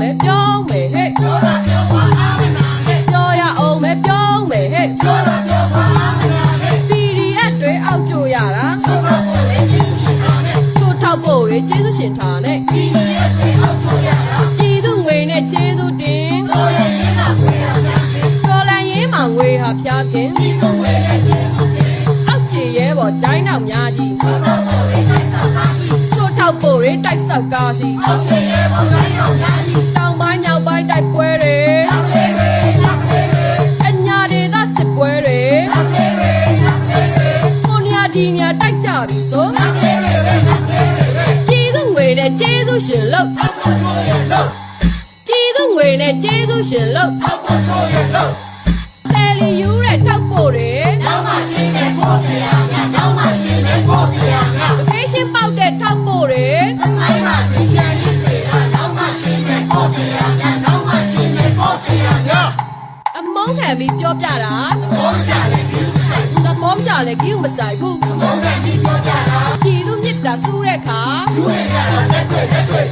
မယ်ပြောင်းမယ်ဟဲ့ပြောတာပြောပါအားမနာနဲ့ပြောရအောင်မယ်ပြောင်းမယ်ဟဲ့ပြောတာပြောပါအားမနာနဲ့ PDF တွေအောက်ကျရတာဆိုတော့ကိုလည်းကြည့်နေတာနဲ့ချိုးထောက်ဖို့တွေကျေးဇူးရှင်ထားနဲ့ဒီနေ့ရဲ့တွေအောက်ထိုးရတာပြည်သူငွေနဲ့ကျေးဇူးတင်တော်ရဲ့ရင်းကဝေးရပြန်ပြီတော်လန်ရေးမှာငွေဟာဖျားခင်ဒီကိုဝေးတဲ့ချင်းဟုတ်တယ်အောက်ချေရဲပေါ်ဂျိုင်းနောက်များကြီးဆိုတော့ကိုလည်းတိုက်စားတာစီချိုးထောက်ဖို့တွေတိုက်ဆောက်ကားစီ အောက်ချေရဲ့ဘောတိုင်းအောင်များ ကိုညာဒီညာတိုက်ကြပြီဆိုနောက်လေးတွေနောက်လေးတွေပြည်သူငွေနဲ့ကျေးဇူးရှင်လို့အောက်ကိုချိုးရဲ့လို့ပြည်သူငွေနဲ့ကျေးဇူးရှင်လို့အောက်ကိုချိုးရဲ့လို့ဆယ်လီယူတဲ့ထောက်ဖို့တွေနောက်မှရှင်းတဲ့ကိုဆရာများနောက်မှရှင်းတဲ့ကိုဆရာများဖေးရှင်းပေါက်တဲ့ထောက်ဖို့တွေအိုင်မဒီချန်ကြီးစေတာနောက်မှရှင်းတဲ့ကိုဆရာများနောက်မှရှင်းတဲ့ကိုဆရာများအမုန်းခံပြီးပြောပြတာဘောကြလည်းဒီဆိုင် သဘောမကြလဲကြီးမဆိုင်ဘူးဘုံကပြီးပြောကြတာပြည်သူမြစ်တာစူးတဲ့အခါသူ့ရဲ့ရတာလက်တွေ့လက်